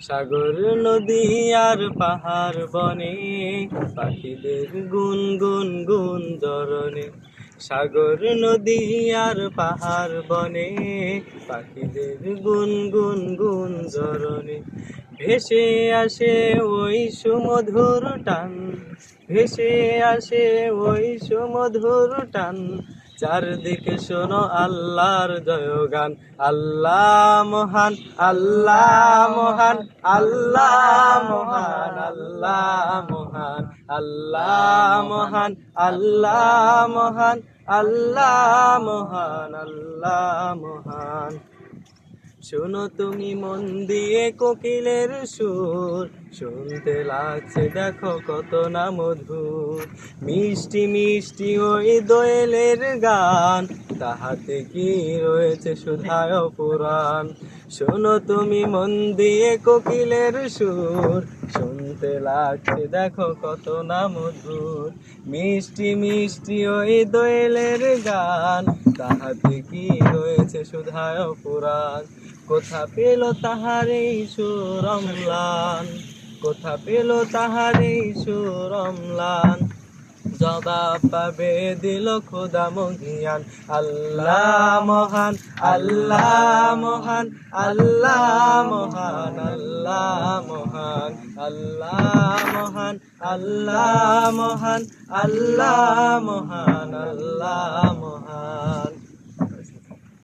সাগর নদী আর পাহাড় বনে, পাখিদের গুন গুন গুন জরনে। সাগর নদী আর পাহাড় বনে, পাখিদের গুন গুন গুন জরনে। ভেসে আসে ওই সুমধুর টান, ভেসে আসে ওই সুমধুর টান। চারদিকে শোনো আল্লাহর জয়গান। আল্লাহ মহান আল্লাহ মহান আল্লাহ মহান আল্লাহ মহান আল্লাহ মহান আল্লাহ মহান আল্লাহ মহান আল্লাহ মহান। শোনো তুমি মন দিয়ে কোকিলের সুর। শুনতে লাগছে দেখো কত না মধুর। মিষ্টি মিষ্টি ওই দোয়েলের গান। তাহাতে কি রয়েছে সুধায় পুরাণ? শোনো তুমি মন দিয়ে কোকিলের সুর। শুনতে লাগছে, দেখো কত না মধুর মিষ্টি মিষ্টি ওই দোয়েলের গান তাহাতে কি রয়েছে সুধায় পুরাণ। কোথা পেল তাহার এই সুরমলান? কোথা পেল তাহার এই সুরমলান? জবাব পাবে দিল খোদা মহিয়ান। আল্লাহ মহান আল্লাহ মহান আল্লাহ মহান আল্লাহ মহান আল্লাহ মহান আল্লাহ মহান আল্লাহ মহান আল্লাহ মহান।